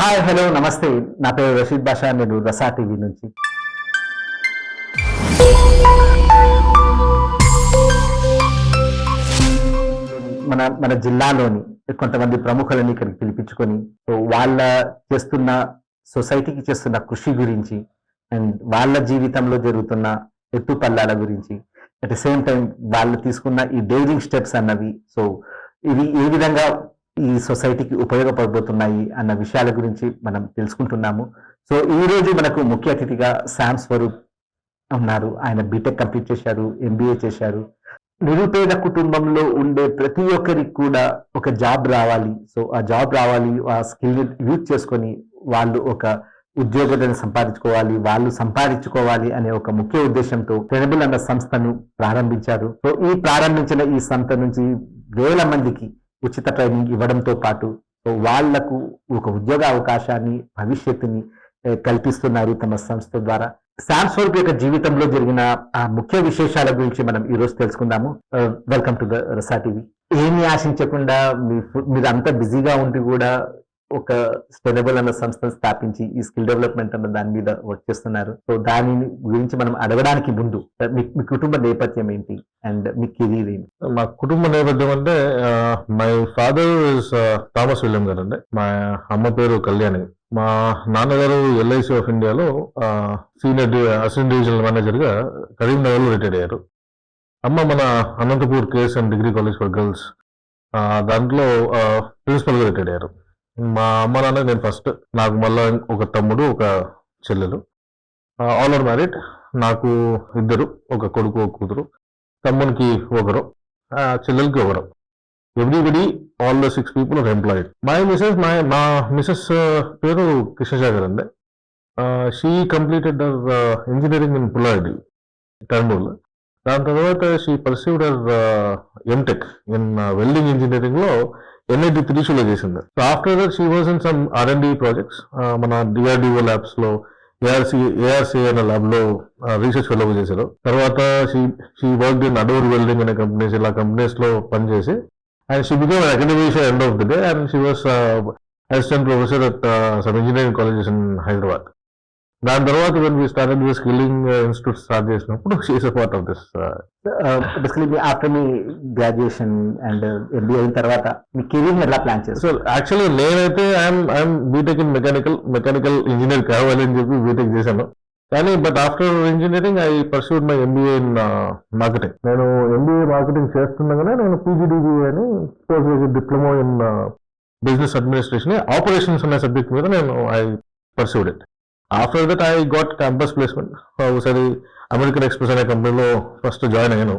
Hi hello నమస్తే. నా పేరు రషీద్ బాషా నేను రసా టీవీ నుంచి. మన మన జిల్లాలోని కొంతమంది ప్రముఖులని ఇక్కడికి పిలిపించుకొని సో వాళ్ళ చేస్తున్న సొసైటీకి చేస్తున్న కృషి గురించి అండ్ వాళ్ళ జీవితంలో జరుగుతున్న ఎత్తుపల్లాల గురించి. అట్ ద సేమ్ టైం వాళ్ళు తీసుకున్న ఈ డేరింగ్ స్టెప్స్ అన్నవి. సో ఇవి ఏ విధంగా ఈ సొసైటీకి ఉపయోగపడబోతున్నాయి అన్న విషయాల గురించి మనం తెలుసుకుంటున్నాము. సో ఈ రోజు మనకు ముఖ్య అతిథిగా శామ్ స్వరూప్ ఉన్నారు. ఆయన బీటెక్ కంప్లీట్ చేశారు ఎంబీఏ చేశారు. నిరుపేద కుటుంబంలో ఉండే ప్రతి ఒక్కరికి కూడా ఒక జాబ్ రావాలి. సో ఆ జాబ్ రావాలి ఆ స్కిల్ యూజ్ చేసుకొని వాళ్ళు ఒక ఉద్యోగులను సంపాదించుకోవాలి వాళ్ళు సంపాదించుకోవాలి అనే ఒక ముఖ్య ఉద్దేశంతో టెనబుల్ అన్న సంస్థను ప్రారంభించారు. సో ఈ ప్రారంభించిన ఈ సంస్థ నుంచి వేల మందికి ఉచిత ట్రైనింగ్ ఇవ్వడంతో పాటు వాళ్ళకు ఒక ఉద్యోగ అవకాశాన్ని భవిష్యత్తుని కల్పిస్తున్నారు తమ సంస్థ ద్వారా. శామ్ స్వరూప్ యొక్క జీవితంలో జరిగిన ఆ ముఖ్య విశేషాల గురించి మనం ఈ రోజు తెలుసుకుందాము. Welcome to the Rasa TV. ఏమి ఆశించకుండా మీరు అంత బిజీగా ఉండి కూడా ఒక స్పెనబుల్ అన్న సంస్థను స్థాపించి ఈ స్కిల్ డెవలప్మెంట్ అన్న దాని మీద వర్క్ చేస్తున్నారు. సో దాని గురించి మనం అడగడానికి ముందు మీ కుటుంబ నేపథ్యం ఏంటి? అండ్ మీ కెరీర్ ఏంటి? Uh, మా కుటుంబ నేపథ్యం అంటే my father is Thomas William garu అండి. మా అమ్మ పేరు కళ్యాణి. మా నాన్నగారు ఎల్ఐసి ఆఫ్ ఇండియాలో సీనియర్ అసిస్టెంట్ డివిజనల్ మేనేజర్గా కరీంనగర్లో రిటైర్ అయ్యారు. అమ్మ మన Anantapur KS and degree college for girls. Uh, దాంట్లో uh, ప్రిన్సిపల్గా రిటైర్ అయ్యారు. మా అమ్మ నాన్న నేను ఫస్ట్ నాకు మళ్ళా ఒక తమ్ముడు ఒక చెల్లెలు. ఆల్ ఆర్ మ్యారీడ్ నాకు ఇద్దరు ఒక కొడుకు ఒక కూతురు. తమ్మునికి ఒకరు చెల్లెలకి ఒకరు. Everybody all the six people are employed my mrs my మా మిసెస్ uh, పేరు కృష్ణసాగర్ అండి she completed engineering in Pullareddy Kurnool దాని తర్వాత she perceived uh MTech in welding ఇంజనీరింగ్లో ఎన్ఐటి త్రిశూలో చేసింది. So after that she was in some R and D projects మన DRDO ల్యాబ్స్లో ఏఆర్సి ఏఆర్సీ అనే ల్యాబ్లో రీసెర్చ్ ఫెలో చేశారు. తర్వాత she she work in Ador welding అనే కంపెనీస్ ఇలా కంపెనీస్లో పనిచేసి and she become academician end of the day and she was assistant professor at some engineering colleges in Hyderabad దాని తర్వాత when we started the skilling institute start చేసినప్పుడు she's a part of this basically after me graduation and MBA అయిన తర్వాత మీ career ఎలా plan చేస్తారు so actually నేనైతే I'm I'm BTech in mechanical mechanical engineer కావాలి అని చెప్పి బీటెక్ చేశాను. కానీ but after engineering I pursued my MBA in marketing నేను ఎంబీఏ మార్కెటింగ్ చేస్తుండగానే నేను పీజీడీబీ అని post graduate diploma in business administration operations అనే సబ్జెక్ట్ మీద నేను I pursued it after that I got campus placement ఒకసారి అమెరికన్ ఎక్స్ప్రెస్ అనే కంపెనీలో ఫస్ట్ జాయిన్ అయ్యాను.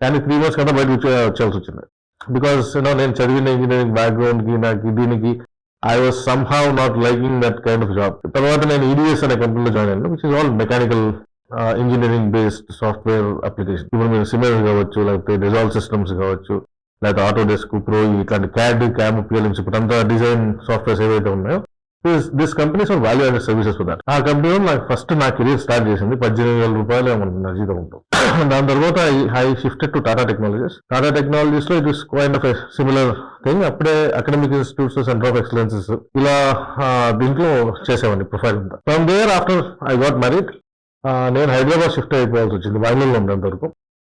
కానీ త్రీ మంత్స్ కదా బయట వచ్చాల్సి వచ్చింది. బికాస్ యూనో నేను చదివిన ఇంజనీరింగ్ బ్యాక్గ్రౌండ్కి నాకు దీనికి I was somehow not liking that kind of job తర్వాత నేను ఈడిఎస్ అనే కంపెనీలో జాయిన్ అయ్యాను which is all mechanical engineering based software application ఇప్పుడు మీరు సిమెన్స్ కావచ్చు లేకపోతే రిజాల్వ్ సిస్టమ్స్ కావచ్చు లేకపోతే ఆటో డెస్క్ ప్రో ఇట్లాంటి క్యాడ్ క్యామ్ పిఎల్ఎంస్ ఇప్పుడు అంతా డిజైన్ సాఫ్ట్వేర్స్ ఏవైతే ఉన్నాయో this this companies are value added services for that ఆ కంపెనీలో నాకు ఫస్ట్ నా కెరీర్ స్టార్ట్ చేసింది పద్దెనిమిది వేల రూపాయలు ఏమన్నా నా జీతం ఉంటుంది. దాని తర్వాత I shifted to Tata technologies Tata టెక్నాలజీస్లో it is kind of similar thing అప్పుడే academic institutes centre of excellences ఇలా దీంట్లో చేసేవాడిని ప్రొఫైల్ అంతా. From there after I got married నేను హైదరాబాద్ షిఫ్ట్ అయిపోవాల్సి వచ్చింది బెంగళూరులో ఉండేంత వరకు.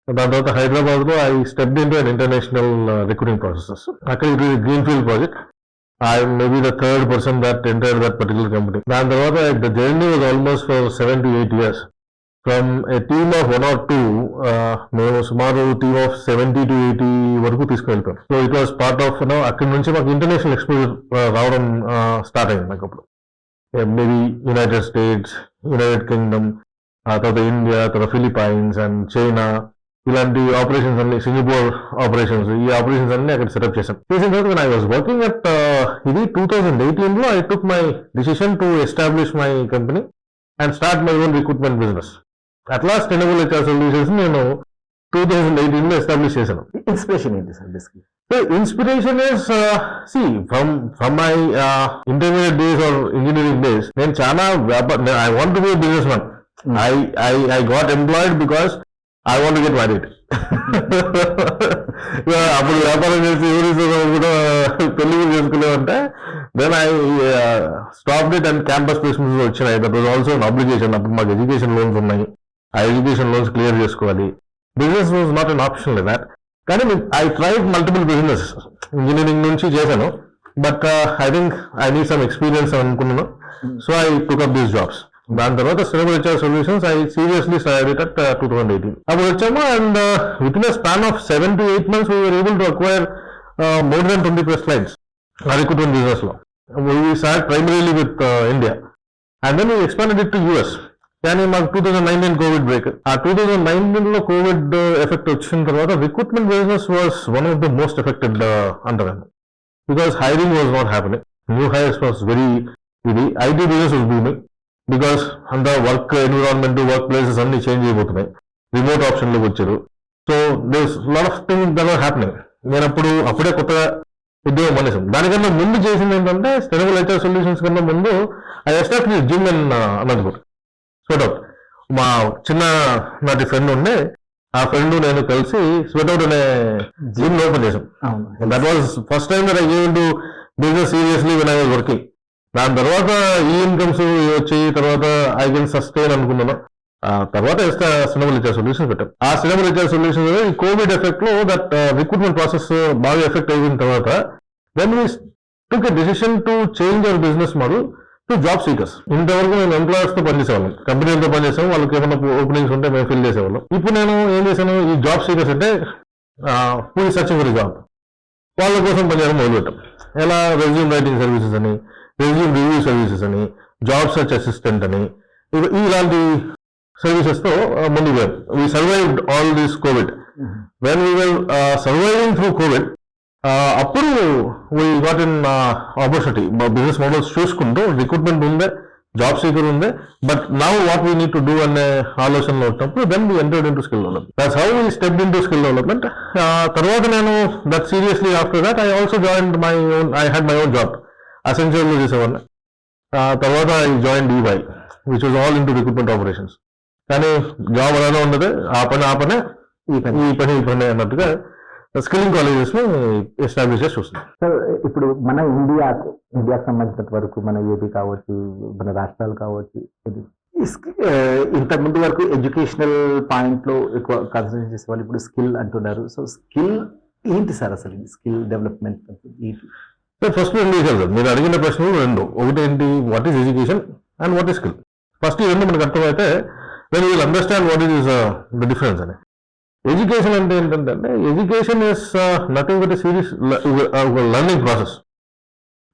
దాని తర్వాత హైదరాబాద్లో I step into international recruiting processes అక్కడ ఇది green field project I maybe the third person that enter that particular company దాని తర్వాత the journey was almost for seven to eight years from a team of one or two మేము సుమారు team of seventy to eighty వరకు తీసుకెళ్తాం so it was part of no అక్కడి నుంచి మాకు international exposure రావడం స్టార్ట్ అయింది నాకు అప్పుడు. Maybe United States United Kingdom తర్వాత ఇండియా తర్వాత ఫిలిపైన్స్ అండ్ చైనా ఇలాంటి ఆపరేషన్స్ అన్ని సింగపూర్ ఆపరేషన్స్ ఈ ఆపరేషన్స్ అన్ని అక్కడ సెటప్ చేశాం చేసిన తర్వాత ఐ వాస్ వర్కింగ్ అట్ ఇది టూ థౌజండ్ ఎయిటీన్లో I took my decision to establish my company and start my own recruitment business అట్లా స్టెనబుల్ హెచ్ఆర్ సొల్యూషన్స్ నేను టూ థౌజండ్ ఎయిటీన్లో ఎస్టాబ్లిష్ చేశాను ఇన్స్పిరేషన్ ఏంటి sir basically is uh, see from from my uh, intermediate days or engineering days. నేను చాలా వ్యాపార to be a businessman. Hmm. I I I got employed because I want get married అప్పుడు వ్యాపారం చేసి ఎవరి కూడా పెళ్ళి కూడా చేసుకునేవంటే then I stop it and campus placements వచ్చినాయి that was also an application అప్పుడు మాకు ఎడ్యుకేషన్ లోన్స్ ఉన్నాయి. ఆ ఎడ్యుకేషన్ లోన్స్ క్లియర్ చేసుకోవాలి. Business was not an option లే దాట్ కానీ I tried multiple business engineering నుంచి చేశాను. But I think I need some experience అనుకున్నాను. So I took up these jobs దాని తర్వాత cinema HR solutions I seriously start at two thousand eighteen అప్పుడు వచ్చాము and within span of seven to eight months we're able to acquire more than twenty plus clients recruitment బిజినెస్లో. We start primarily with India and then we expanded it to US కానీ మాకు two thousand nineteen COVID break ఆ two thousand నైన్టీన్లో COVID effect వచ్చిన తర్వాత recruitment business was one of the most affected అంటారు because hiring was not happening new hires was very ఇది IT business was booming because అంత work environment work places అన్ని change అయిపోతున్నాయి. Remote ఆప్షన్లోకి వచ్చారు. So this lot of thing that are happening నేను అప్పుడు అప్పుడే కొత్తగా ఉద్యోగం మానేసాం దానికన్నా ముందు చేసింది ఏంటంటే స్టెనబుల్ హెచ్ఆర్ సొల్యూషన్స్ కన్నా ముందు I ఎస్టాప్ gym and Anantapur sweat out మా చిన్న నాటి ఫ్రెండ్ ఉండే. ఆ ఫ్రెండ్ నేను కలిసి స్వెట్ అవుట్ అనే జిమ్ ఓపెన్ చేసాం that was first time that I came to business seriously when I was working దాని తర్వాత ఈ ఇన్కమ్స్ వచ్చి తర్వాత ఐ కెన్ సస్టైన్ అనుకున్నాను. ఆ తర్వాత సినిమాలు ఇచ్చే సొల్యూషన్ పెట్టాం. ఆ సినిమాలు ఇచ్చే సొల్యూషన్ ఈ కోవిడ్ ఎఫెక్ట్లో దట్ రిక్రూట్మెంట్ ప్రాసెస్ బాగా ఎఫెక్ట్ అయిన తర్వాత then we took a decision to change our business model to job seekers ఇంతవరకు నేను ఎంప్లాయర్స్తో పనిచేసేవాళ్ళం కంపెనీలతో పనిచేసాం వాళ్ళకి ఏమైనా ఓపెనింగ్స్ ఉంటే మేము ఫిల్ చేసేవాళ్ళం. ఇప్పుడు నేను ఏం చేశాను? ఈ జాబ్ సీకర్స్ అంటే పూరి సర్చింగ్ ఫర్ జాబ్ వాళ్ళ కోసం పనిచేయడం మొదలుపెట్టాం. ఎలా రెజ్యూమ్ రైటింగ్ సర్వీసెస్ అని రెజ్యూమ్ రివ్యూ సర్వీసెస్ అని జాబ్ సర్చ్ అసిస్టెంట్ అని ఇలాంటి సర్వీసెస్తో ఆ, ముందుకు పోయాం. We survived all this COVID when we were surviving through COVID అప్పుడు వీ గాట్ ఇన్ ఆపర్చునిటీ మా బిజినెస్ మోడల్స్ చూసుకుంటూ రిక్రూట్మెంట్ ఉందే జాబ్ సీకర్ ఉంది but now what we need to do అనే ఆలోచనలో వచ్చినప్పుడు then we entered into skill development that's how we step into skill development తర్వాత నేను that seriously after that I also join my own I had my own job essential చేసేవాడిని ఆ తర్వాత I join DY which was all into recruitment operations కానీ job అలానే ఉండదు ఆ పని ఆ పనే ఈ పని. ఈ పని ఈ పని అన్నట్టుగా స్కిల్లింగ్ కాలేజెస్ని ఎస్టాబ్లిష్ చేసి చూస్తున్నాం. సార్ ఇప్పుడు మన ఇండియాకు ఇండియాకు సంబంధించినంత వరకు మన ఏపీ కావచ్చు మన రాష్ట్రాలు కావచ్చు ఇది ఇంతకు ముందు వరకు ఎడ్యుకేషనల్ పాయింట్లో ఎక్కువ కాన్సన్ట్రేట్ చేసేవాళ్ళు ఇప్పుడు స్కిల్ అంటున్నారు. సో స్కిల్ ఏంటి సార్ అసలు? స్కిల్ డెవలప్మెంట్ ఫస్ట్ రెండు విషయాలు సార్ మీరు అడిగిన ప్రశ్నలు రెండు. ఒకటి ఏంటి? What is education and what is skill first ఈ రెండు మనకు అర్థమైతే then will understand what is the difference అని. ఎడ్యుకేషన్ అంటే ఏంటంటే education is nothing but series learning process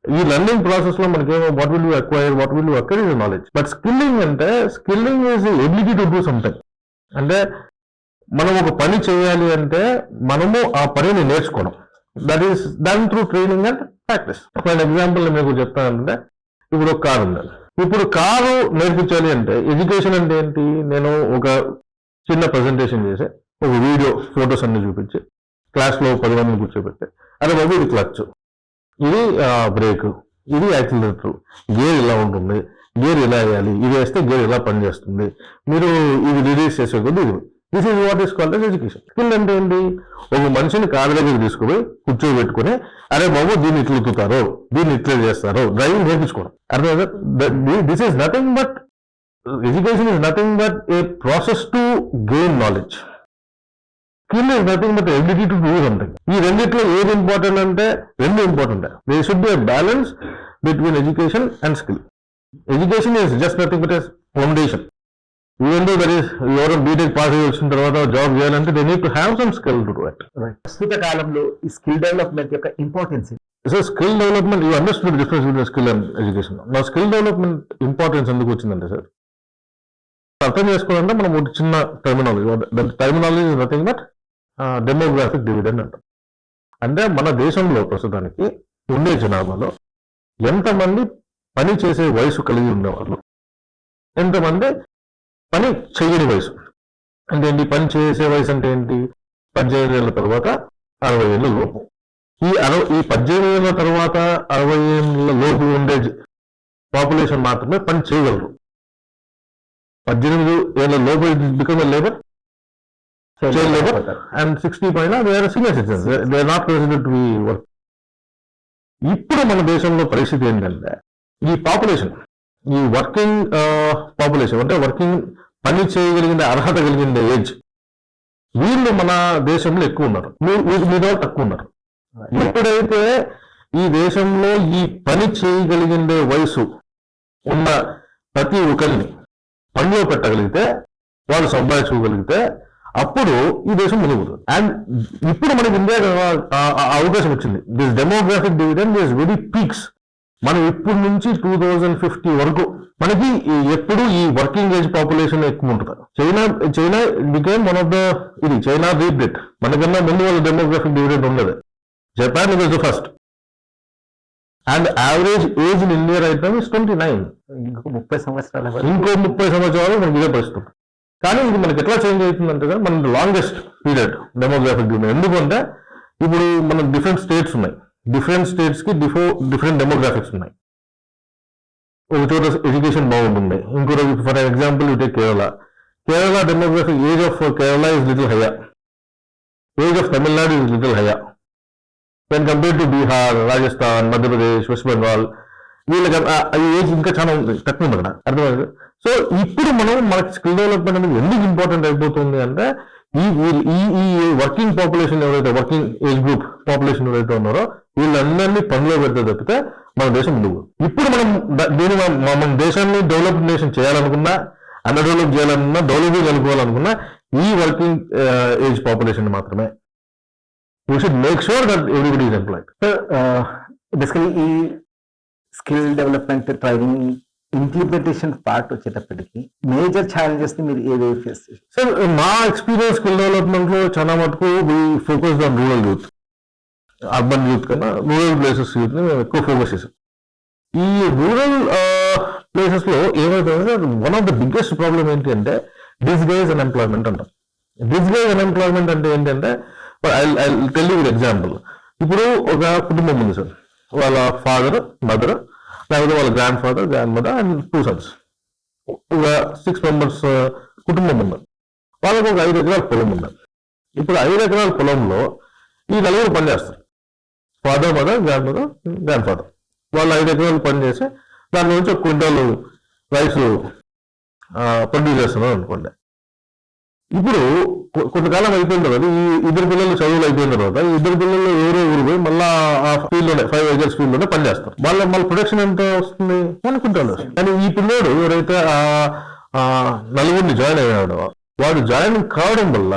ఈ లర్నింగ్ ప్రాసెస్లో మనకేమో what will you acquire what will you acquire is knowledge but skilling అంటే skilling is ability to do something అంటే మనం ఒక పని చేయాలి అంటే మనము ఆ పనిని నేర్చుకోవడం. That is done through training and practice for example మీకు చెప్తానంటే ఇప్పుడు ఒక కారు ఉండాలి. ఇప్పుడు కారు నేర్పించాలి అంటే ఎడ్యుకేషన్ అంటే ఏంటి? నేను ఒక చిన్న ప్రజెంటేషన్ చేసి ఒక వీడియో ఫొటోస్ అన్ని చూపించి క్లాస్లో పది మందిని కూర్చోబెట్టి అది బాబు ఇది క్లచ్ ఇది బ్రేక్ ఇది యాక్సిలేటర్ గేర్ ఇలా ఉంటుంది. గేర్ ఇలా వేయాలి. ఇది వేస్తే గేర్ ఇలా పనిచేస్తుంది. మీరు ఇది రిలీజ్ చేసే కొద్ది ఇది this is what is called education skill అంటే ఏంటి? ఒక మనిషిని కారు దగ్గర తీసుకుపోయి కూర్చోబెట్టుకుని అరే బాబు దీన్ని ఇట్లా ఉతుతారు దీన్ని ఇట్లా చేస్తారు డ్రైవింగ్ నేర్పించుకోవడం. అర్థం this is nothing but education is nothing but a process to gain knowledge skill is nothing but ability to do something ఈ రెండిట్లో ఏది ఇంపార్టెంట్ అంటే రెండు important they should be balance between education and skill education is just nothing but foundation even though there is ఎవరో BTech pass అయ్యి వచ్చిన తర్వాత job చేయాలంటే they need to have some skill to do it ప్రస్తుత కాలంలో ఈ skill development యొక్క importance so skill development you understood difference between skill and education నా స్కిల్ డెవలప్మెంట్ ఇంపార్టెన్స్ ఎందుకు వచ్చిందంటే సార్ అర్థం చేసుకోవాలంటే మనం ఒక చిన్న terminology terminology is nothing but demographic dividend అంటాం. అంటే మన దేశంలో ప్రస్తుతానికి ఉండే జనాభాలో ఎంతమంది పని చేసే వయసు కలిగి ఉండేవాళ్ళు? ఎంతమంది పని చేయని వయసు. అంటే ఏంటి? పని చేసే వయసు అంటే ఏంటి? పద్దెనిమిది ఏళ్ళ తర్వాత అరవై ఏళ్ళ లోపు. ఈ అరవై ఈ పద్దెనిమిది ఏళ్ళ తర్వాత అరవై ఏళ్ళ లోపు ఉండే పాపులేషన్ మాత్రమే పని చేయగలరు. పద్దెనిమిది ఏళ్ళ లోపు become labour child labour and sixty పైన are senior citizens they not consider to be work ఇప్పుడు మన దేశంలో పరిస్థితి ఏంటంటే ఈ పాపులేషన్ ఈ వర్కింగ్ పాపులేషన్ అంటే వర్కింగ్ పని చేయగలిగిన అర్హత కలిగిన ఏజ్ వీళ్ళు మన దేశంలో ఎక్కువ ఉన్నారు. మీద తక్కువ ఉన్నారు. ఎప్పుడైతే ఈ దేశంలో ఈ పని చేయగలిగిన వయసు ఉన్న ప్రతి ఒక్కరిని పనిలో పెట్టగలిగితే వాళ్ళు సంపాదించుకోగలిగితే అప్పుడు ఈ దేశం ముందుకుపోతుంది అండ్ ఇప్పుడు మనకి ఇండియా అవకాశం వచ్చింది. This demographic dividend is very peaks మనం ఇప్పటి నుంచి టూ థౌజండ్ ఫిఫ్టీ వరకు మనకి ఎప్పుడు ఈ వర్కింగ్ ఏజ్ పాపులేషన్ ఎక్కువ ఉంటుంది China China became one of the ఇది చైనా రీప్ ఇట్ మనకన్నా ముందు వాళ్ళ డెమోగ్రాఫిక్ డివిడెండ్ ఉండదు. Japan is the first and average age in India right now is twenty nine ఇంకొక ముప్పై సంవత్సరాల ఇంకో ముప్పై సంవత్సరాలు మనకి ఇదే పరిస్థితి. కానీ ఇది మనకి ఎట్లా చేంజ్ అవుతుందంటే మన లాంగెస్ట్ పీరియడ్ డెమోగ్రాఫిక్ డివిడెండ్ ఎందుకంటే ఇప్పుడు మన డిఫరెంట్ స్టేట్స్ ఉన్నాయి. డిఫరెంట్ స్టేట్స్కి డిఫో డిఫరెంట్ డెమోగ్రాఫిక్స్ ఉన్నాయి. ఒక చోట ఎడ్యుకేషన్ బాగుంటుంది. ఇంకో రోజు ఫర్ ఎగ్జాంపుల్ ఇటే Kerala. Kerala demographic age of Kerala is little higher age of Tamil Nadu is little higher than compare to Bihar Rajasthan Madhya Pradesh West Bengal వీళ్ళకి ఆ- ఏజ్ ఇంకా చాలా ఉంది తక్కువ ఉంది అక్కడ. అర్థమైంది? సో ఇప్పుడు మనం మనకి స్కిల్ డెవలప్మెంట్ అనేది ఎందుకు ఇంపార్టెంట్ అయిపోతుంది అంటే ఈ ఈ ఈ వర్కింగ్ పాపులేషన్ ఎవరైతే వర్కింగ్ ఏజ్ గ్రూప్ పాపులేషన్ ఎవరైతే ఉన్నారో వీళ్ళందరినీ పనిలో పెడితే తప్పితే మన దేశం ముందుకు ఇప్పుడు మనం దీని మన దేశాన్ని డెవలప్ నేషన్ చేయాలనుకున్నా అండర్ డెవలప్ చేయాలనుకున్నా డెవలపింగ్ అనుకోవాలనుకున్నా ఈ వర్కింగ్ ఏజ్ పాపులేషన్ మాత్రమే. You should make sure that everybody is employed basically ఈ skill development training implementation part వచ్చేటప్పటికి మేజర్ ఛాలెంజెస్ని మీరు ఏవేవి ఫేస్ సార్ మా ఎక్స్పీరియన్స్ స్కిల్ డెవలప్మెంట్లో చాలా మటుకు we focus on rural youth urban youth కన్నా రూరల్ ప్లేసెస్ యూత్ని మేము ఎక్కువ ఫోకస్ చేసాం ఈ రూరల్ ప్లేసెస్లో one of the biggest problem ఏంటి అంటే డిస్గైజ్ అన్ఎంప్లాయ్మెంట్ అంటాం. డిస్గైజ్ అన్ఎంప్లాయ్మెంట్ అంటే ఏంటంటే ఐ టెల్ యూ ఎగ్జాంపుల్ ఇప్పుడు ఒక కుటుంబం ఉంది సార్ వాళ్ళ ఫాదర్ మదర్ లేకపోతే వాళ్ళ grand father grand mother and two sons ఒక సిక్స్ మెంబర్స్ uh, కుటుంబం ఉన్నది. వాళ్ళకు ఒక ఐదు ఎకరాల పొలం ఉన్నది. ఇప్పుడు ఐదు ఎకరాల పొలంలో ఈ నలుగురు పని చేస్తారు. Father mother grand mother grand father వాళ్ళు ఐదు ఎకరాలు పని చేసి దాని నుంచి ఒక క్వింటాలు రైస్ uh, ప్రొడ్యూస్ చేస్తున్నారు అనుకోండి. ఇప్పుడు కొంతకాలం అయిపోయిన తర్వాత ఈ ఇద్దరు పిల్లలు చదువులు అయిపోయిన తర్వాత ఈ ఇద్దరు పిల్లలు ఎవరో ఊరు పోయి మళ్ళీ ఆ ఫీల్డ్లోనే ఫైవ్ ఏజర్స్ ఫీల్డ్లోనే పని చేస్తారు వాళ్ళ మళ్ళీ ప్రొడక్షన్ ఎంత వస్తుంది? వస్తుంది కానీ ఈ పిల్లోడు ఎవరైతే ఆ ఆ నలుగురిని జాయిన్ అయ్యాడో వాడు జాయిన్ కావడం వల్ల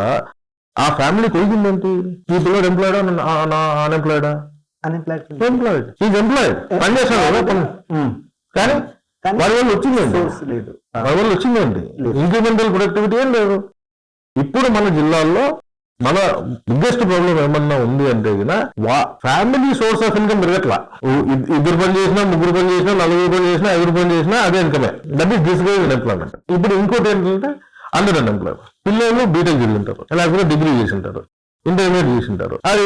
ఆ ఫ్యామిలీ కొలిగిందేంటి ఈ పిల్లోడు ఎంప్లాయిడా? అన్ఎంప్లాయిడా? అన్ఎంప్లాయిడ్ ఎంప్లాయిడ్ ఈజ్ ఎంప్లాయిడ్ పని కదా పని. కానీ కానీ వాడి వల్ల వచ్చిందండి వాడి వల్ల వచ్చిందండి ఇంక్రిమెంటల్ ప్రొడక్టివిటీ ఏం లేదు. ఇప్పుడు మన జిల్లాల్లో మన బిగ్గెస్ట్ ప్రాబ్లం ఏమన్నా ఉంది అంటే వా ఫ్యామిలీ సోర్స్ ఆఫ్ ఇన్కమ్ పెరగట్లా. ఇద్దరు పని చేసినా ముగ్గురు పని చేసినా నలుగురు పని చేసినా ఐదుగురు పని చేసినా అదే ఇన్కమే దట్ ఈస్ డిస్గైజ్ ఎంప్లాయ్మెంట్ ఇప్పుడు ఇంకోటి ఏంటంటే అండర్ అన్ఎంప్లాయ్మెంట్ పిల్లలు బీటెక్ చేసి ఉంటారు లేకపోతే డిగ్రీ చేసి ఉంటారు ఇంటర్మీడియట్ చేసి ఉంటారు అది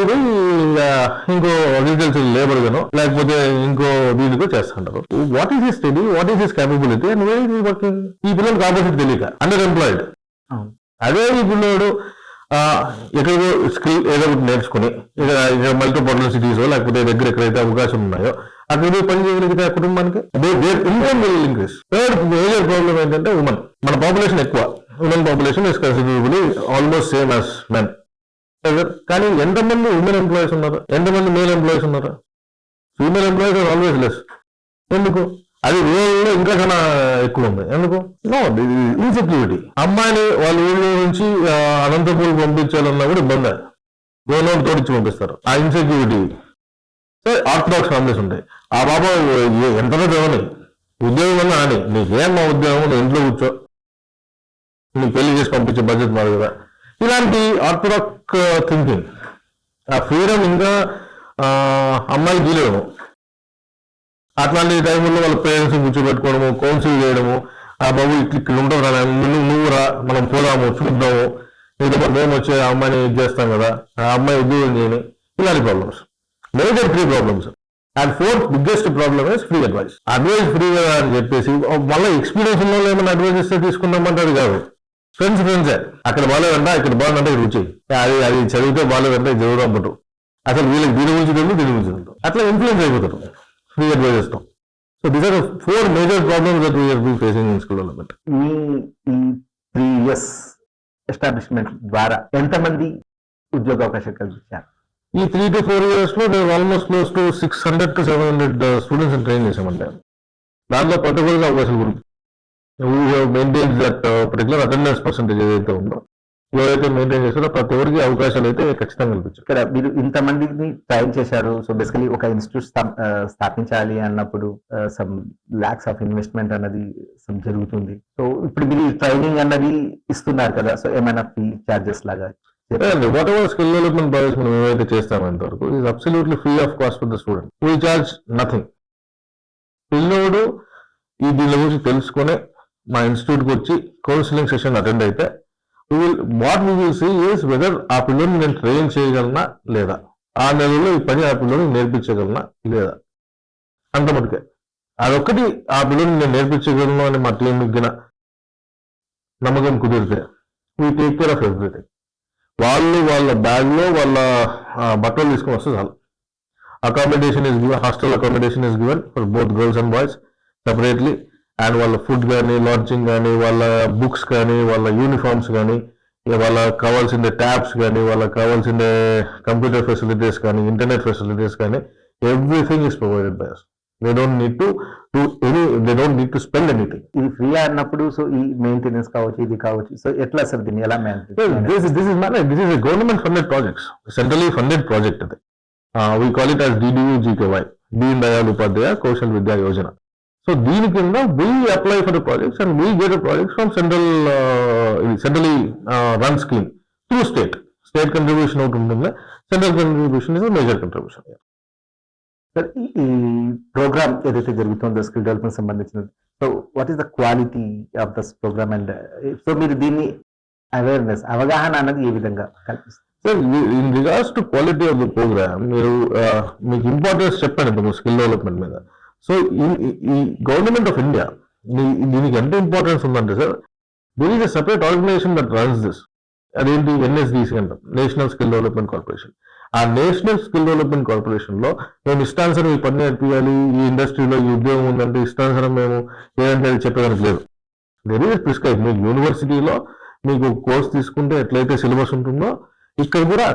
ఇంకో అగ్రికల్చర్ లేబర్ గాను లేకపోతే ఇంకో దీనికో చేస్తుంటారు. What is his study what is his capability and where ఈ పిల్లలకు ఆపోజిట్ తెలియక అండర్ ఎంప్లాయిడ్ అదే ఈ పిల్లోడు ఎక్కడికో స్కిల్ ఏదో ఒకటి నేర్చుకుని ఇక ఇక మల్టీపోర్టల్ సిటీస్ లేకపోతే దగ్గర ఎక్కడైతే అవకాశం ఉన్నాయో అక్కడ పోయి పని చేయగలిగితే ఆ కుటుంబానికి? Income will increase third major problem ఏంటంటే ఉమెన్ మన పాపులేషన్ ఎక్కువ. Women population is considerable almost same as men కానీ ఎంతమంది ఉమెన్ ఎంప్లాయీస్ ఉన్నారు? ఎంతమంది మేల్ ఎంప్లాయీస్ ఉన్నారు? Female employees are always less ఎందుకు? అది రూరల్లో ఇంకా చాలా ఎక్కువ ఉంది. ఎందుకు? నో ఇన్సెక్యూరిటీ అమ్మాయిని వాళ్ళ ఊళ్ళో నుంచి అనంతపూర్ పంపించాలన్నా కూడా ఇబ్బంది. గవర్నమెంట్ తోడిచ్చి పంపిస్తారు. ఆ ఇన్సెక్యూరిటీ ఆర్థడాక్స్ ఫ్యామిలీస్ ఉంటాయి. ఆ బాబా ఎంతలో చదవని ఉద్యోగం అన్నా అని నీకేం మా ఉద్యోగం? నువ్వు ఇంట్లో కూర్చో. నీకు పెళ్ళి చేసి పంపించే బడ్జెట్ మాది కదా. ఇలాంటి ఆర్థడాక్ థింకింగ్ ఆ ఫ్రీడమ్ ఇంకా అమ్మాయికి గీలేము అట్లాంటి టైంలో వాళ్ళ పేరెంట్స్ కూర్చోబెట్టుకోవడము కౌన్సిల్ చేయడము ఆ బాబు ఇట్లా ఇక్కడ ఉండవు రా నువ్వు నువ్వు రా మనం పోదాము చూద్దాము. ఏదో మేము వచ్చే ఆ అమ్మాయిని ఇది చేస్తాం కదా ఆ అమ్మాయి ఉద్యోగం చేయని ఇలాంటి problems major three problems and fourth biggest problem is free advice advice free కదా అని చెప్పేసి మళ్ళీ ఎక్స్పీరియన్స్ ఉన్న వాళ్ళు ఏమైనా అడ్వైస్ ఇస్తే తీసుకుందామంటే అది కాదు ఫ్రెండ్స్ ఫ్రెండ్సే అక్కడ బాగాలేదంట ఇక్కడ బాగుందంటే ఇక్కడ రుచి అది అది చదివితే బాగాలేదంటే ఇది చదువు అసలు వీళ్ళకి దీని గురించి తెలియదు దీని గురించి అట్లా ఇన్ఫ్లుయెన్స్ అయిపోతారు. ఫ్రీ అడ్వైజ్ చేస్తాం so these are four major problems that we are be facing in school development మీ ఈ త్రీ ఇయర్స్ ఎస్టాబ్లిష్మెంట్ ద్వారా ఎంతమంది ఉద్యోగ అవకాశాలు కల్పించారు? ఈ త్రీ టు ఫోర్ ఇయర్స్లో నేను almost close to six hundred to seven hundred students train చేసామంటే దాంట్లో పర్టికులర్గా అవకాశాలు గురించి. Maintain that particular attendance percentage ఏదైతే ఉందో ఎవరైతే మెయింటైన్ చేస్తారో ప్రతి ఒక్కరికి అవకాశాలు అయితే ఖచ్చితంగా కల్పించారు ఇక్కడ మీరు ఇంతమందిని ట్రైన్ చేశారు. సో బేసికలీ ఒక ఇన్స్టిట్యూట్ స్థాపించాలి అన్నప్పుడు సమ్ లాక్స్ ఆఫ్ ఇన్వెస్ట్మెంట్ అన్నది some జరుగుతుంది. సో ఇప్పుడు మీరు ట్రైనింగ్ అన్నది ఇస్తున్నారు కదా. సో ఏమైనా ఫీ చార్జెస్ లాగా whatever skill development projects మనం ఏవైతే చేస్తామో ఇంతవరకు is absolutely free of cost for the student we charge nothing పిల్లోడు ఈ దీని గురించి తెలుసుకొని మా ఇన్స్టిట్యూట్కి వచ్చి కౌన్సిలింగ్ సెషన్ అటెండ్ అయితే will what will see is whether ఆ పిల్లల్ని నేను ట్రైన్ చేయగలనా లేదా? ఆ నెలలో ఈ పని ఆ పిల్లల్ని నేర్పించగలనా లేదా? అంత మటుకే. అదొక్కటి ఆ పిల్లల్ని నేను నేర్పించగలను అని మా టీం మిగిన నమ్మకం కుదిరితే we take care of everything వాళ్ళు వాళ్ళ బ్యాగ్లో వాళ్ళ బట్టలు తీసుకొని వస్తే చాలు. Accommodation is given hostel accommodation is given for both girls and boys separately and వాళ్ళ ఫుడ్ కానీ లాడ్జింగ్ కానీ వాళ్ళ బుక్స్ కానీ వాళ్ళ యూనిఫామ్స్ కానీ వాళ్ళకి కావాల్సిన ట్యాబ్స్ కానీ వాళ్ళకి కావాల్సిన కంప్యూటర్ ఫెసిలిటీస్ కానీ ఇంటర్నెట్ ఫెసిలిటీస్ కానీ everything is provided by us they don't need to do any they don't need to spend anything ఇది ఫ్రీ అన్నప్పుడు సో ఈ మెయింటెనెన్స్ కావచ్చు ఇది కావచ్చు సో ఎట్లా సార్ దీన్ని ఎలా manage this is this is not this is a government funded projects, centrally funded project. ఇది. Uh, we call it as DDU GKY, Deen So దీని కింద we apply for the projects and we get a project from central uh, ఇది centrally uh, run scheme through state. State contribution ఒకటి ఉంటుంది central contribution is a major contribution. Sir ఈ- programme ఏదైతే జరుగుతుందో skill development సంబంధించినది so what is the quality of this programme and so uh, మీరు దీన్ని awareness అవగాహన అన్నది ఏ విధంగా కల్పిస్తారు so in regards to quality of the programme మీరు uh, మీకు ఇంపార్టెన్స్ చెప్పాను ఇంతకు స్కిల్ డెవలప్మెంట్ మీద సో ఈ గవర్నమెంట్ ఆఫ్ ఇండియా దీనికి ఎంత ఇంపార్టెన్స్ ఉందంటే sir there is a separate organization that runs this అదేంటి? ఎన్ఎస్డిసి అంటాం. నేషనల్ స్కిల్ డెవలప్మెంట్ కార్పొరేషన్ ఆ నేషనల్ స్కిల్ డెవలప్మెంట్ కార్పొరేషన్లో మేము ఇష్టానుసారం ఈ పని నేర్పియాలి ఈ ఇండస్ట్రీలో ఈ ఉద్యోగం ఉందంటే ఇష్టానుసారం మేము ఏదంటే అది చెప్పేదానికి లేదు. దెర్ ఈస్ ప్రిస్క్రైబ్ మీకు యూనివర్సిటీలో మీకు కోర్స్ తీసుకుంటే ఎట్లయితే సిలబస్ ఉంటుందో ఇక్కడ కూడా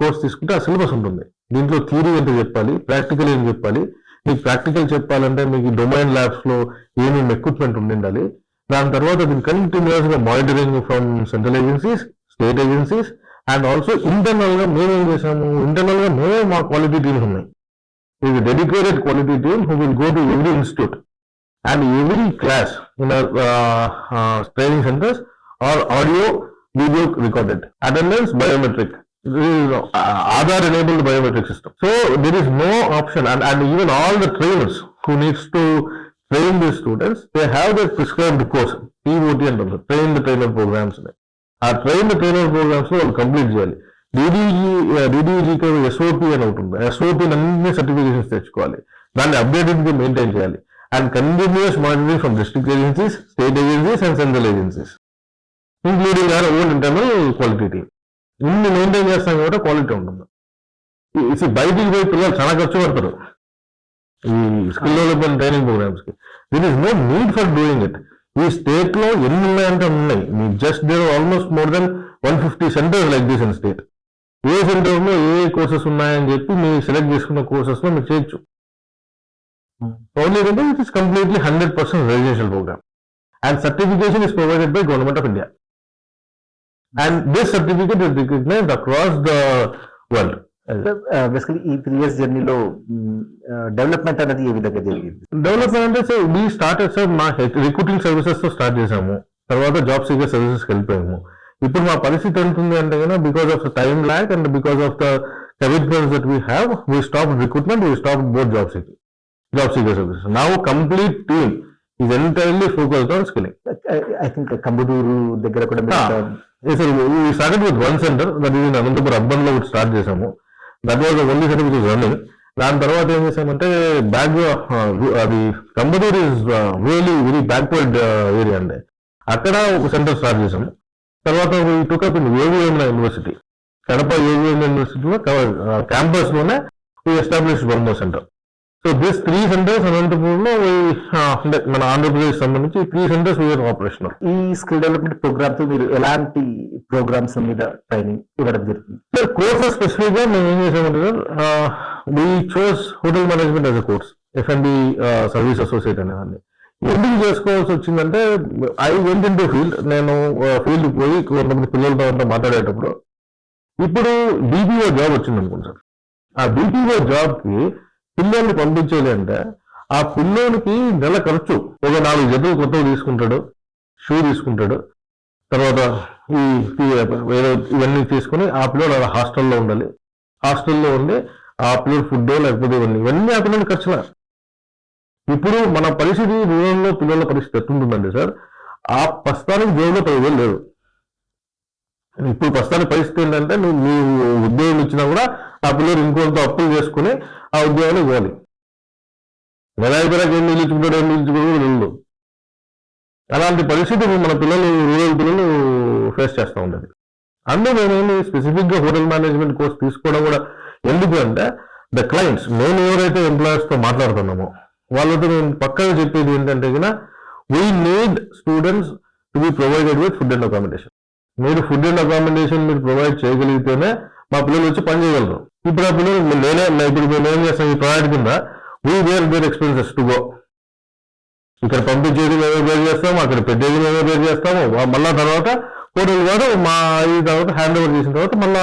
కోర్స్ తీసుకుంటే ఆ సిలబస్ ఉంటుంది. దీంట్లో థియరీ ఎంత చెప్పాలి ప్రాక్టికల్ ఏం చెప్పాలి మీకు ప్రాక్టికల్ చెప్పాలంటే మీకు డొమైన్ ల్యాబ్స్లో ఏమేమి ఎక్విప్మెంట్ ఉండాలి దాని తర్వాత దీని కంటిన్యూస్గా monitoring from central agencies state agencies and also ఇంటర్నల్గా మేమేం చేసాము ఇంటర్నల్గా మేమే మా క్వాలిటీ టీమ్స్ ఉన్నాయి. ఇది dedicated quality team who will go to every institute and every class in training centres are audio video recorded attendance biometric recorded attendance biometric Aadhaar enabled biometric system so there is no option and, and even all the trainers who needs to train these students they have their prescribed course TOT and train the trainer programs ఆ train trainer ప్రోగ్రామ్స్లో వాళ్ళు complete చేయాలి డిడిజీ డిడిజీకి SOP అని ఒకటి ఉంది SOP అన్ని certifications తెచ్చుకోవాలి దాన్ని అప్డేటెడ్గా మెయింటైన్ చేయాలి and continuous monitoring from district agencies state agencies and central agencies including our own internal quality team ఇన్ని మెయింటైన్ చేస్తాం కాబట్టి క్వాలిటీ ఉంటుంది. బయటికి పోయి పిల్లలు చాలా ఖర్చు పడతారు. ఈ skill development training ప్రోగ్రామ్స్కి. There is no need for doing it ఈ స్టేట్లో ఎన్ని ఉన్నాయంటే ఉన్నాయి. మీ just there almost more than one fifty centres like this in state ఏ సెంటర్లో ఏ కోర్సెస్ ఉన్నాయని చెప్పి మీరు సెలెక్ట్ చేసుకున్న కోర్సెస్లో మీరు చేయొచ్చు. Only it is completely hundred percent residential programme and certification is provided by government of India and this certificate is recognized across the world basically ఈ త్రీ ఇయర్స్ జర్నీలో డెవలప్మెంట్ అనేది ఏ విధంగా జరిగింది? డెవలప్మెంట్ అంటే సార్ వీ స్టార్టెడ్ సార్ మా recruiting సర్వీసెస్తో start చేసాము తర్వాత జాబ్ సీకర్ సర్వీసెస్ వెళ్ళిపోయాము. ఇప్పుడు మా పరిస్థితి ఉంటుంది అంటే కనుక because of the time lack and because of the commitments that we have we stop recruitment we stop both job seeker job seeker services now complete team is entirely focused on skilling I think Kambadur దగ్గర కూడా మీరు sir ఈ started with one centre that is Anantapuram అర్బన్లో start చేసాము that was only centre which running దాని తర్వాత ఏం చేసామంటే బ్యాక్ అది Kambadur is really very backward area అండి. అక్కడ ఒక సెంటర్ స్టార్ట్ చేసాము తర్వాత took up in AVM university Kadapa AVM యూనివర్సిటీలో క్యాంపస్లోనే establish one more centre so this three centres అనంతపూర్లో అంటే మన ఆంధ్రప్రదేశ్ సంబంధించి three centres we are operational ఈ స్కిల్ డెవలప్మెంట్ ప్రోగ్రామ్తో మీరు ఎలాంటి ప్రోగ్రామ్స్ మీద ట్రైనింగ్ ఇవ్వడం జరుగుతుంది? సార్ కోర్సెస్ స్పెసిఫిక్గా మేము ఏం చేసామంటే sir we chose hotel management as a course FMD service associate అనేదాన్ని ఎందుకు చేసుకోవాల్సి వచ్చిందంటే I went in to field నేను ఫీల్డ్ పోయి కొంతమంది పిల్లలతో అంతా మాట్లాడేటప్పుడు ఇప్పుడు బీపీఓ జాబ్ వచ్చింది అనుకోండి సార్ ఆ బీపీఓ జాబ్కి పిల్లల్ని పంపించేది అంటే ఆ పిల్లోనికి నెల ఖర్చు. ఒక నాలుగు జతలు కొత్తవి తీసుకుంటాడు షూ తీసుకుంటాడు. తర్వాత ఈ ఏదో వేరే ఇవన్నీ తీసుకుని ఆ పిల్లడు అలా హాస్టల్లో ఉండాలి. హాస్టల్లో ఉండి ఆ పిల్లడు ఫుడ్ లేకపోతే ఇవన్నీ ఇవన్నీ ఆ పిల్లల ఖర్చుల. ఇప్పుడు మన పరిస్థితి రూరల్లో పిల్లల పరిస్థితి ఎట్టుంటుందండి సార్ ఆ ప్రస్తుతానికి జోబులో పదివేలు లేదు ఇప్పుడు ప్రస్తుతానికి పరిస్థితి ఏంటంటే నువ్వు ఉద్యోగం ఇచ్చినా కూడా ఆ పిల్లలు ఇంకొంత అప్పులు చేసుకుని ఆ ఉద్యోగాలు ఇవ్వాలి. నెల అయిపోయాక ఏం నిలిచిపోతాడు ఏం అలాంటి పరిస్థితి మన పిల్లలు రూరల్ పిల్లలు ఫేస్ చేస్తూ ఉండేది అందులో నేను స్పెసిఫిక్గా హోటల్ మేనేజ్మెంట్ కోర్స్ తీసుకోవడం కూడా ఎందుకు అంటే ద క్లయింట్స్ మేము ఎవరైతే ఎంప్లాయర్స్తో మాట్లాడుతున్నామో వాళ్ళతో నేను పక్కగా చెప్పేది ఏంటంటే కనుక we need students to be provided with food and accommodation మీరు ఫుడ్ అండ్ అకామిడేషన్ మీరు ప్రొవైడ్ చేయగలిగితేనే మా పిల్లలు వచ్చి పని చేయగలరు. ఇప్పుడు ఆ పిల్లలు నేనే ఇప్పుడు మేము ఏం చేస్తాం ఈ ప్రాజెక్ట్ కింద we where their expenses to go ఇక్కడ పంపించేది మేమే పేరు చేస్తాము అక్కడ పెట్టేది మేమే పేరు చేస్తాము. మళ్ళా తర్వాత హోటల్ వాడు మా ఈ తర్వాత హ్యాండ్ ఓవర్ చేసిన తర్వాత మళ్ళా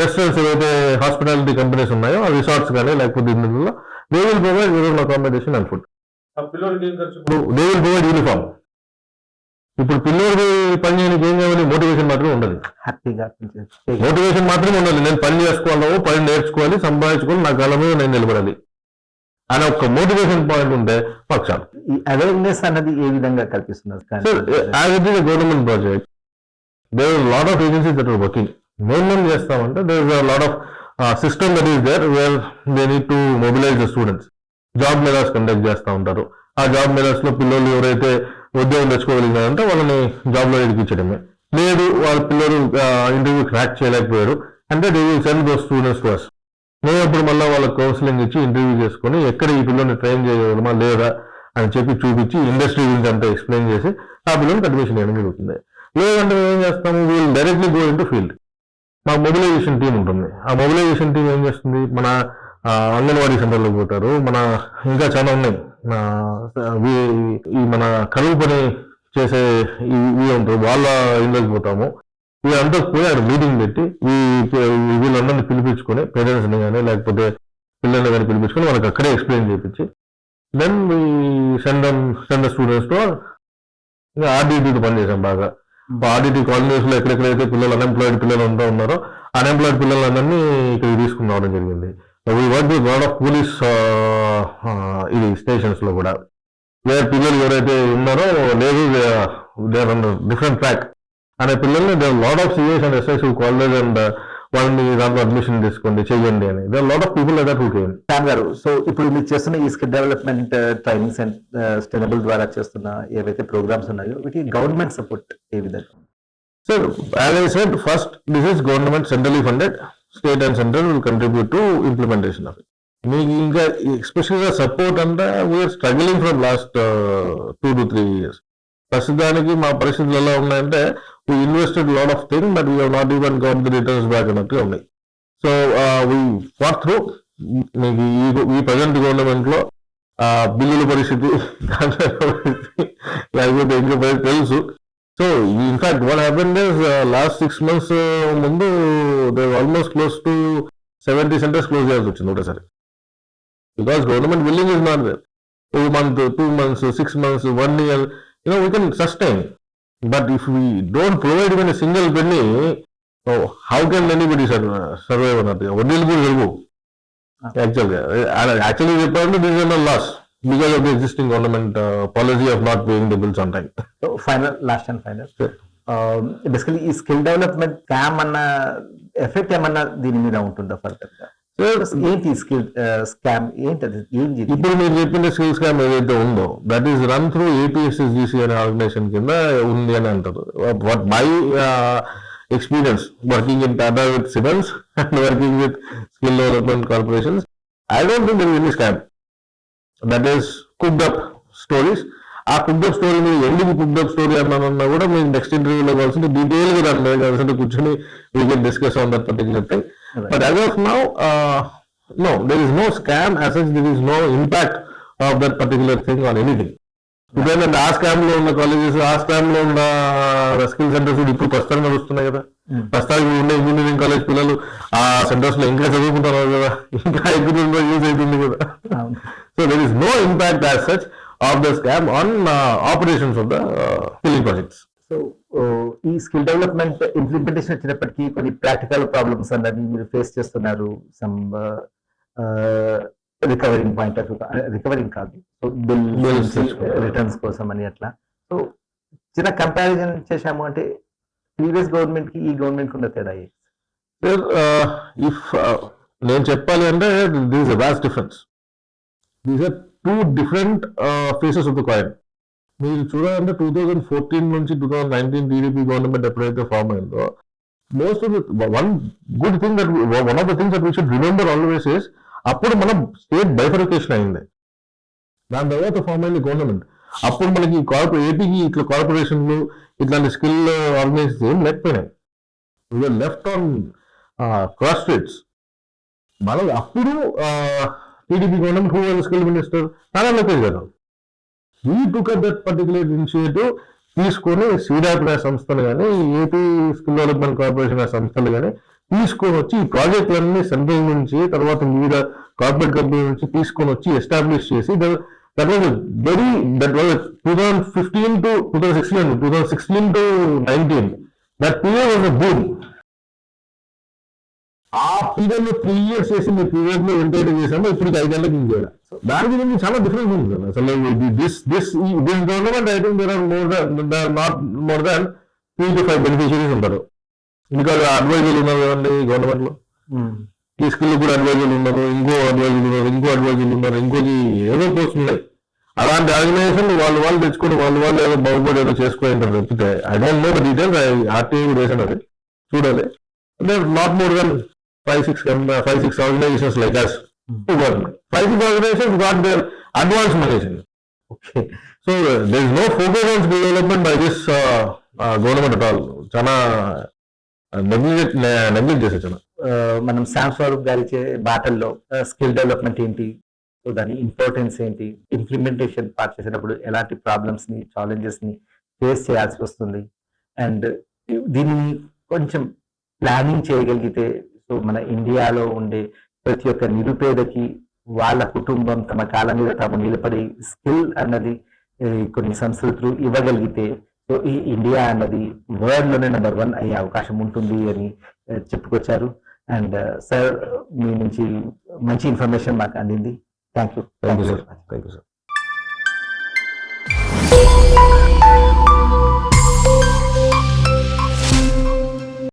రెస్టారెంట్స్ ఏవైతే హాస్పిటాలిటీ కంపెనీస్ ఉన్నాయో ఆ రిసార్ట్స్ కానీ లేకపోతే ఇందులో they will provide your accommodation and food they will provide uniform ఇప్పుడు పిల్లోడికి పని చేయడానికి ఏం కావాలి? మోటివేషన్ మాత్రమే ఉండదు. హ్యాపీగా మోటివేషన్ మాత్రమే ఉండాలి. నేను పని చేసుకోవాలి పని నేర్చుకోవాలి సంపాదించుకోవాలి నా కాలం మీద నేను నిలబడాలి. అనే ఒక మోటివేషన్ పాయింట్ ఉంటే ఈ అవేర్నెస్ అన్నది ఏ విధంగా కల్పిస్తున్నారు? So, as it is a government project, there is a lot of agencies that are working. మేము ఏం చేస్తామంటే a lot of uh, system that is there where they need to mobilize the students. Job melas conduct చేస్తూ ఉంటారు. ఆ job మేళాస్లో పిల్లలు ఎవరైతే ఉద్యోగం తెచ్చుకోగలిగినారంటే వాళ్ళని జాబ్లో ఎదిగించడమే లేదు వాళ్ళ పిల్లలు ఇంటర్వ్యూ క్రాక్ చేయలేకపోయారు. అంటే they will send those students to us మేము అప్పుడు మళ్ళీ వాళ్ళకి కౌన్సిలింగ్ ఇచ్చి ఇంటర్వ్యూ చేసుకొని ఎక్కడ ఈ పిల్లల్ని ట్రైన్ చేయగలమా లేదా అని చెప్పి చూపించి ఇండస్ట్రీ గురించి అంతా ఎక్స్ప్లెయిన్ చేసి ఆ పిల్లలకి అడ్మిషన్ చేయడం జరుగుతుంది. లేదంటే మేము ఏం చేస్తాము? వీళ్ళు directly go in to field మా మొబిలైజేషన్ టీం ఉంటుంది. ఆ మొబిలైజేషన్ టీం ఏం చేస్తుంది? మన అంగన్వాడీ సెంటర్లకు పోతారు. మన ఇంకా చాలా ఉన్నాయి. ఈ మన కరువు పని చేసే ఇవి ఉంటారు వాళ్ళ ఇంట్లోకి పోతాము. వీళ్ళంతా పోయి అక్కడ మీటింగ్ పెట్టి ఈ వీళ్ళందరినీ పిలిపించుకొని పేరెంట్స్ని కానీ లేకపోతే పిల్లల్ని కానీ పిలిపించుకొని వాళ్ళకి అక్కడే ఎక్స్ప్లెయిన్ చేయించి దెన్ సెండ్ సెండ్ స్టూడెంట్స్తో ఇంకా ఆర్డిటీ పని చేసాం బాగా. ఆర్డిటీ కాలనీస్లో ఎక్కడెక్కడైతే పిల్లలు అన్ఎంప్లాయిడ్ పిల్లలు అంతా ఉన్నారో అన్ఎంప్లాయిడ్ పిల్లలందరినీ ఇక్కడ తీసుకుని రావడం జరిగింది. We work with lot of police ఇది స్టేషన్స్లో కూడా. వేరే పిల్లలు ఎవరైతే ఉన్నారో లేదు దే ఆర్ డిఫరెంట్ ట్రాక్ అనే పిల్లల్ని they lot of CIs and SIs college and వాళ్ళని దాంట్లో అడ్మిషన్ తీసుకోండి చెయ్యండి అని. They lot of people who came Shyam garu so ఇప్పుడు మీరు చేస్తున్న ఈ skill development trainings and sustainable ద్వారా చేస్తున్న ఏవైతే ప్రోగ్రామ్స్ ఉన్నాయో వీటి గవర్నమెంట్ సపోర్ట్ ఏ విధంగా? So, as I said, first, this is government centrally funded. State and centre will contribute to implementation of మీకు ఇంకా ఎస్పెషల్గా సపోర్ట్ అంటే we are struggling from last two to three years ప్రస్తుతానికి మా పరిస్థితులు ఎలా ఉన్నాయంటే we invested lot of thing but we not even got the returns back అన్నట్టుగా ఉన్నాయి సో వీ ఫార్ త్రూ మీకు ఈ ఈ ప్రజెంట్ గవర్నమెంట్లో బిల్లుల పరిస్థితి పరిస్థితి లేకపోతే ఇంకా పరిస్థితి తెలుసు. So in fact what happened is last six months ముందు they almost close to seventy centres close చేయాల్సి వచ్చింది ఒకటేసారి because government building is not there two month two months six months one year you know we can sustain but if we don't provide even single penny how can anybody survive అన్నట్టు వడ్డీలు కూడా జరుగు యాక్చువల్గా actually చెప్పాలంటే this is loss because of the existing government policy of not paying the bills on time so final lost and final Sure. Basically ఈ skill development scam అన్న effect ఏమన్నా దీని మీద ఉంటుందా ఫర్దర్గా? ఏంటి స్కిల్ స్కామ్ ఏంటి ఏంటి? ఇప్పుడు మీరు చెప్పిన స్కిల్ స్కామ్ ఏదైతే ఉందో that is run through APSSDC అనే ఆర్గనైజేషన్ కింద ఉంది అని అంటారు. But my experience working in Tata with Siemens and working with skill development corporations I don't think there any scam that is cooked up stories ఆ cooked up story మీరు ఎందుకు cooked up story అన్నానన్నా కూడా మీరు next ఇంటర్వ్యూలో కావాల్సింది డీటెయిల్గా దాని మీద కావాల్సింది కూర్చొని we can discuss on that particular thing of now, uh, no, there is no scam as such. There is no impact of that particular thing on anything. ఎందుకంటే ఆ స్కామ్లో ఉన్న కాలేజెస్ ఆ స్కామ్లో ఉన్న స్కిల్ సెంటర్స్ ఇప్పుడు ప్రస్తుతం నడుస్తున్నాయి కదా. ప్రస్తుతానికి ఉండే ఇంజనీరింగ్ కాలేజ్ పిల్లలు ఆ సెంటర్స్లో ఇంకా చదువుకుంటున్నారు కదా ఇంకా ఎక్కువ యూజ్ అవుతుంది కదా. So there is no impact as such of the scam on operations of the skilling projects so ఈ స్కిల్ డెవలప్మెంట్ ఇంప్లిమెంటేషన్ వచ్చినప్పటికీ కొన్ని ప్రాక్టికల్ ప్రాబ్లమ్స్ అన్నది మీరు ఫేస్ చేస్తున్నారు. Some recovering point of recovering కాదు. So bill. రిటర్న్స్ కోసం అని అట్లా. సో చిన్న కంపారిజన్ చేశాము అంటే ప్రీవియస్ గవర్నమెంట్కి ఈ గవర్నమెంట్కి ఉన్న తేడా సార్ ఇఫ్ నేను చెప్పాలి అంటే this a vast difference these are two different faces of the coin మీరు చూడాలంటే టూ థౌజండ్ ఫోర్టీన్ నుంచి two thousand nineteen TDP government ఎప్పుడైతే ఫామ్ అయిందో most of one good thing that one of the things that we should remember always is అప్పుడు మనం state bifurcation అయింది. దాని తర్వాత ఫామ్ అయింది గవర్నమెంట్ అప్పుడు మనకి కార్పొ ఏపీకి ఇట్లా కార్పొరేషన్లు ఇట్లాంటి స్కిల్ ఆర్గనైజేషన్ ఏం లేకపోయినాయి. We are left on cross streets మనం అప్పుడు TDP government who skill minister Nara Lokesh garu. ఈ టుక్ దట్ పర్టికులర్ ఇనిషియేటివ్ తీసుకొని సీడాప్ సంస్థలు కానీ ఏపీ స్కిల్ డెవలప్మెంట్ కార్పొరేషన్ సంస్థలు కానీ తీసుకొని వచ్చి ఈ ప్రాజెక్టులన్నీ సెంట్రల్ నుంచి తర్వాత వివిధ కార్పొరేట్ కంపెనీ నుంచి తీసుకొని వచ్చి ఎస్టాబ్లిష్ చేసి that was very that was two thousand fifteen to two thousand sixteen two thousand sixteen to nineteen that period was a boom ఆ పీరియడ్లో త్రీ ఇయర్స్ చేసి మీ పీరియడ్లో ఎంటర్ చేసాము ఇప్పుడు ఐదేళ్ళకి ఇంకేడా. దాని గురించి చాలా డిఫరెన్స్ ఉంది కదా. అసలు this this this government I think there are more than not more than three to five beneficiaries ఉంటారు. ఇంకా అడ్వైజర్లు ఉన్నారు కదండి గవర్నమెంట్లో. Hmm. ఈ స్కూల్లో కూడా అడ్వైజర్లు ఉన్నారు ఇంకో అడ్వైజర్లు ఉన్నారు ఇంకో అడ్వైజర్లు ఉన్నారు ఇంకోటి ఏదో పోస్ట్ ఉన్నాయి. అలాంటి ఆర్గనైజేషన్ వాళ్ళు వాళ్ళు తెచ్చుకొని వాళ్ళు వాళ్ళు ఏదో బాగుపడి ఏదో చేసుకుని ఉంటారు తప్పితే I don't know details RTI కూడా వేసాను అది చూడాలి. Not more then five six five six organizations like us five six organizations got there advance మనేషన్ okay so there is no focus on skill development by this government at all చాలా neglect చేసే మనం శామ్ స్వరూప్ గారి బాటల్లో skill development ఏంటి? So దాని importance ఏంటి? Implementation part చేసేటప్పుడు ఎలాంటి ప్రాబ్లమ్స్ని ఛాలెంజెస్ని ఫేస్ చేయాల్సి వస్తుంది? అండ్ దీన్ని కొంచెం ప్లానింగ్ చేయగలిగితే సో మన ఇండియాలో ఉండే ప్రతి ఒక్క నిరుపేదకి వాళ్ళ కుటుంబం తమ కాలం మీద తాము నిలబడి స్కిల్ అన్నది కొన్ని సంస్కృతులు ఇవ్వగలిగితే సో ఈ ఇండియా అన్నది వరల్డ్లోనే నెంబర్ వన్ అయ్యే అవకాశం ఉంటుంది అని eh, చెప్పుకొచ్చారు. అండ్ సార్ eh, మీ నుంచి మంచి ఇన్ఫర్మేషన్ మాకు అందింది. Thank you thank you sir thank you sir